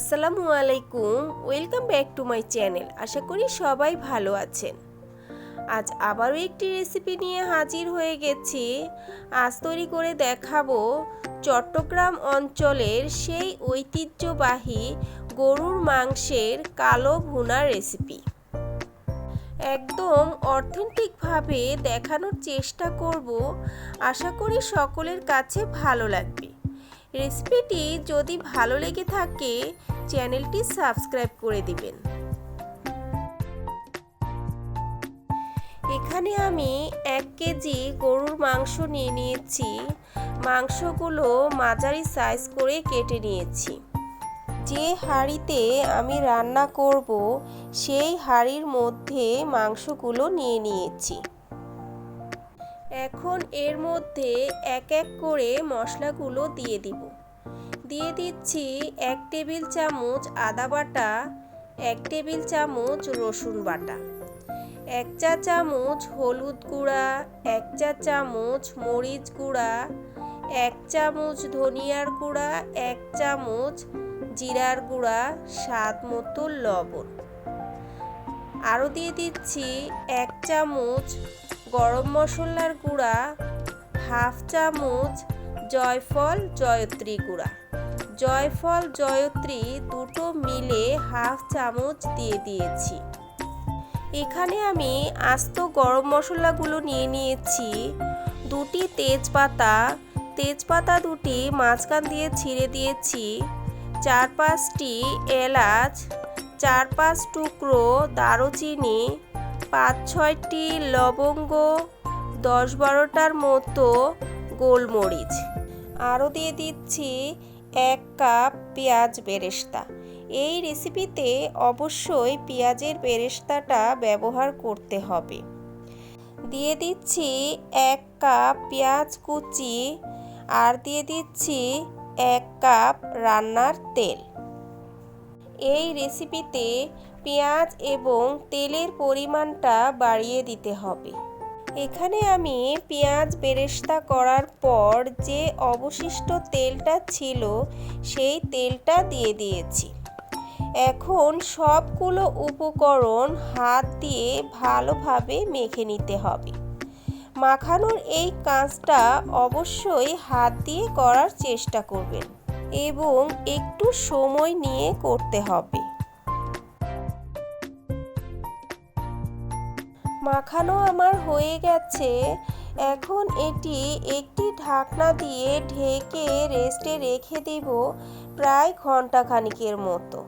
আসসালামু আলাইকুম, welcome back to my channel. আশা করি সবাই ভালো আছেন। আজ আবারও একটি রেসিপি নিয়ে হাজির হয়ে গেছি। আজ তৈরি করে দেখাবো চট্টগ্রাম অঞ্চলের সেই ঐতিহ্যবাহী গরুর মাংসের কালো ভুনা রেসিপি। একদম অথেন্টিকভাবে দেখানোর চেষ্টা করব। আশা করি সকলের কাছে ভালো লাগবে। রেসিপিটি যদি ভালো লেগে থাকে চ্যানেলটি সাবস্ক্রাইব করে দিবেন। এখানে আমি এক কেজি গরুর মাংস নিয়ে নিয়েছি। মাংসগুলো মাঝারি সাইজ করে কেটে নিয়েছি। যে হাঁড়িতে আমি রান্না করব, সেই হাঁড়ির মধ্যে মাংসগুলো নিয়ে নিয়েছি। এখন এর মধ্যে এক এক করে মশলাগুলো দিয়ে দিব। দিয়ে দিচ্ছি এক টেবিল চামচ আদা বাটা, এক টেবিল চামচ রসুন বাটা, এক চা চামচ হলুদ গুঁড়া, এক চা চামচ মরিচ গুঁড়া, এক চামচ ধনিয়ার গুঁড়া, এক চামচ জিরার গুঁড়া, স্বাদ মতো লবণ। আরও দিয়ে দিচ্ছি এক চামচ গরম মশলার গুঁড়া, হাফ চামচ জয়ফল জয়ত্রী গুঁড়া। জয়ফল, জয়ত্রী দুটো মিলে হাফ চামচ দিয়ে দিয়েছি। এখানে আমি আস্ত গরম মশলাগুলো নিয়ে নিয়েছি। দুটি তেজপাতা তেজপাতা দুটি মাঝখান দিয়ে ছিঁড়ে দিয়েছি। চার পাঁচটি এলাচ, চার পাঁচ টুকরো দারুচিনি, পাঁচ ছয়টি লবঙ্গ, দশ বারোটার মতো গোলমরিচ। আরও দিয়ে দিচ্ছি এক কাপ পেঁয়াজ বেরেস্তা। এই রেসিপিতে অবশ্যই পেঁয়াজের বেরেস্তাটা ব্যবহার করতে হবে। দিয়ে দিচ্ছি এক কাপ পেঁয়াজ কুচি আর দিয়ে দিচ্ছি এক কাপ রান্নার তেল। এই রেসিপিতে পেঁয়াজ এবং তেলের পরিমাণটা বাড়িয়ে দিতে হবে। এখানে আমি পেঁয়াজ বেরেস্তা করার পর যে অবশিষ্ট তেলটা ছিল, সেই তেলটা দিয়ে দিয়েছি। এখন সবগুলো উপকরণ হাত দিয়ে ভালোভাবে মেখে নিতে হবে। মাখানোর এই কাজটা অবশ্যই হাত দিয়ে করার চেষ্টা করবেন এবং একটু সময় নিয়ে করতে হবে। মাখানো আমার হয়ে গেছে। এখন এটি একটি ঢাকনা দিয়ে ঢেকে রেস্টে রেখে দেব প্রায় ঘণ্টা খানিকের মতো।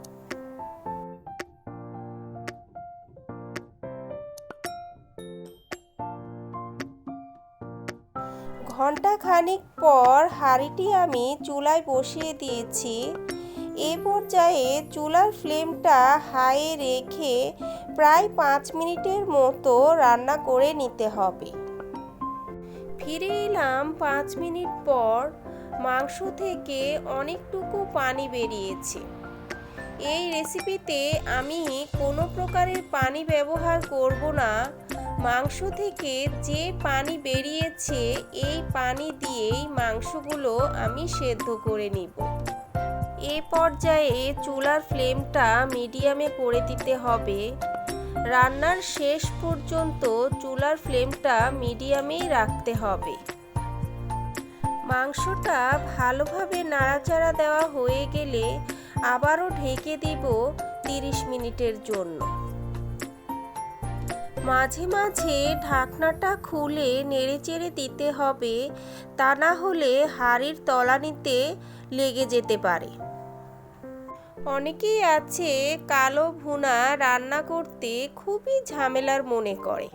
ঘণ্টা খানিক পর হাঁড়িটি আমি চুলায় বসিয়ে দিয়েছি। এ পর্যায়ে চুলার ফ্লেমটা হাইয়ে রেখে প্রায় পাঁচ মিনিটের মতো রান্না করে নিতে হবে। ফিরে এলাম পাঁচ মিনিট পর মাংস থেকে অনেকটুকু পানি বেরিয়েছে। এই রেসিপিতে আমি কোনো প্রকারের পানি ব্যবহার করব না। মাংস থেকে যে পানি বেরিয়েছে, এই পানি দিয়েই মাংসগুলো আমি সেদ্ধ করে নিব। এ পর্যায়ে চুলার ফ্লেমটা মিডিয়ামে করে দিতে হবে। রান্নার শেষ পর্যন্ত চুলার ফ্লেমটা মিডিয়ামেই রাখতে হবে। মাংসটা ভালোভাবে নাড়াচাড়া দেওয়া হয়ে গেলে আবারও ঢেকে দিব তিরিশ মিনিটের জন্য। মাঝে মাঝে ঢাকনাটা খুলে নেড়েচেড়ে দিতে হবে, তা না হলে হাড়ির তলানিতে লেগে যেতে পারে। অনেকেই আছে কালো ভুনা রান্না করতে খুবই ঝামেলার মনে করে।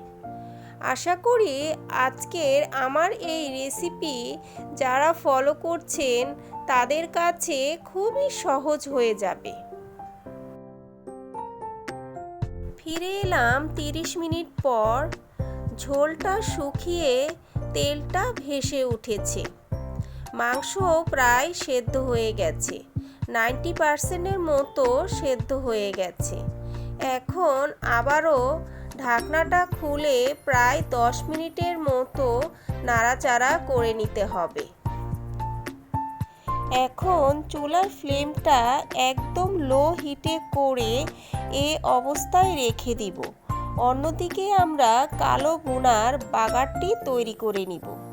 আশা করি আজকের আমার এই রেসিপি যারা ফলো করছেন তাদের কাছে খুবই সহজ হয়ে যাবে। ফিরে এলাম তিরিশ মিনিট পর, ঝোলটা শুকিয়ে তেলটা ভেসে উঠেছে। মাংস প্রায় সেদ্ধ হয়ে গেছে। নাইনটি পার্সেন্টের মতো সেদ্ধ হয়ে গেছে। এখন আবারও ঢাকনাটা খুলে প্রায় দশ মিনিটের মতো নাড়াচাড়া করে নিতে হবে। এখন চুলার ফ্লেমটা একদম লো হিটে করে এ অবস্থায় রেখে দিব। অন্যদিকে আমরা কালো বোনার বাগারটি তৈরি করে নিব।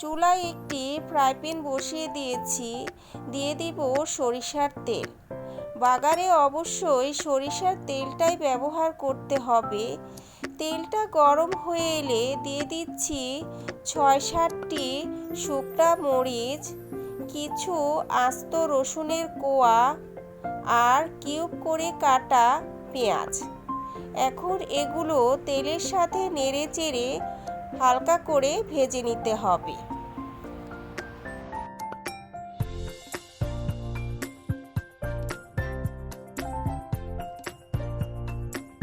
চুলায় একটি ফ্রাই প্যান বসিয়ে দিয়েছি, দিয়ে দিব সরিষার তেল। বাগারে অবশ্যই সরিষার তেলটাই ব্যবহার করতে হবে। তেলটা গরম হয়ে এলে দিয়ে দিচ্ছি ছয় সাতটি শুকনা মরিচ, কিছু আস্ত রসুনের কোয়া আর কিউব করে কাটা পেঁয়াজ। এখন এগুলো তেলের সাথে নেড়ে চেড়ে হালকা করে ভেজে নিতে হবে।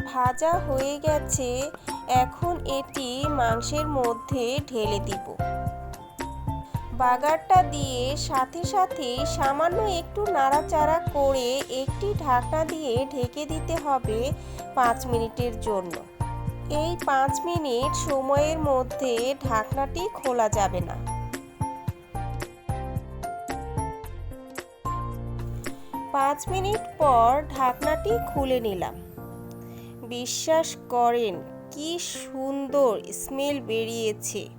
ভাজা হয়ে গেছে, এখন এটি মাংসের মধ্যে ঢেলে দিব। বাগারটা দিয়ে সাথে সাথে সামান্য একটু নাড়াচাড়া করে একটি ঢাকনা দিয়ে ঢেকে দিতে হবে পাঁচ মিনিটের জন্য। এই পাঁচ মিনিট সময়ের মধ্যে ঢাকনাটি খোলা যাবে না। পাঁচ মিনিট পর ঢাকনাটি খুলে নিলাম। বিশ্বাস করেন, কি সুন্দর স্মেল বেরিয়েছে।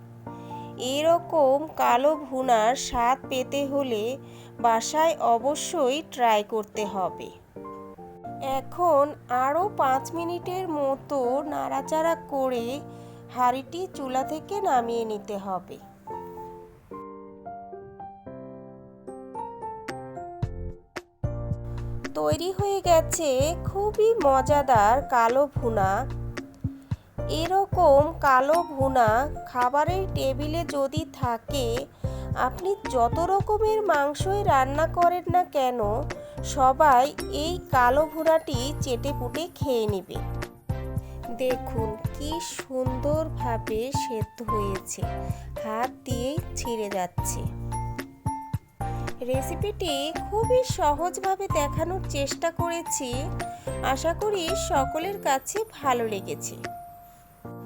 এরকম কালো ভুনার স্বাদ পেতে হলে বাসায় অবশ্যই ট্রাই করতে হবে। এখন আরও পাঁচ মিনিটের মতো নাড়াচাড়া করে হাঁড়িটি চুলা থেকে নামিয়ে নিতে হবে। তৈরি হয়ে গেছে খুবই মজাদার কালো ভুনা। এরকম কালো ভুনা খাবারের টেবিলে যদি থাকে আপনি যত রকমের মাংসই রান্না করেন না কেন, সবাই এই কালো ভুনাটি চেটে পুটে খেয়ে নেবে। দেখুন কি সুন্দরভাবে সেদ্ধ হয়েছে। হাত দিয়েই ছিঁড়ে যাচ্ছে। রেসিপিটি খুবই সহজভাবে দেখানোর চেষ্টা করেছি। আশা করি সকলের কাছে ভালো লেগেছে।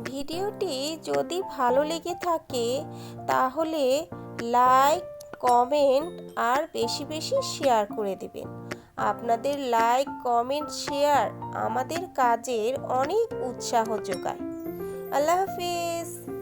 ভিডিওটি যদি ভালো লেগে থাকে, তাহলে লাইক কমেন্ট আর বেশি বেশি শেয়ার করে দেবেন। আপনাদের লাইক কমেন্ট শেয়ার আমাদের কাজের অনেক উৎসাহ যোগায়। আল্লাহ হাফিজ।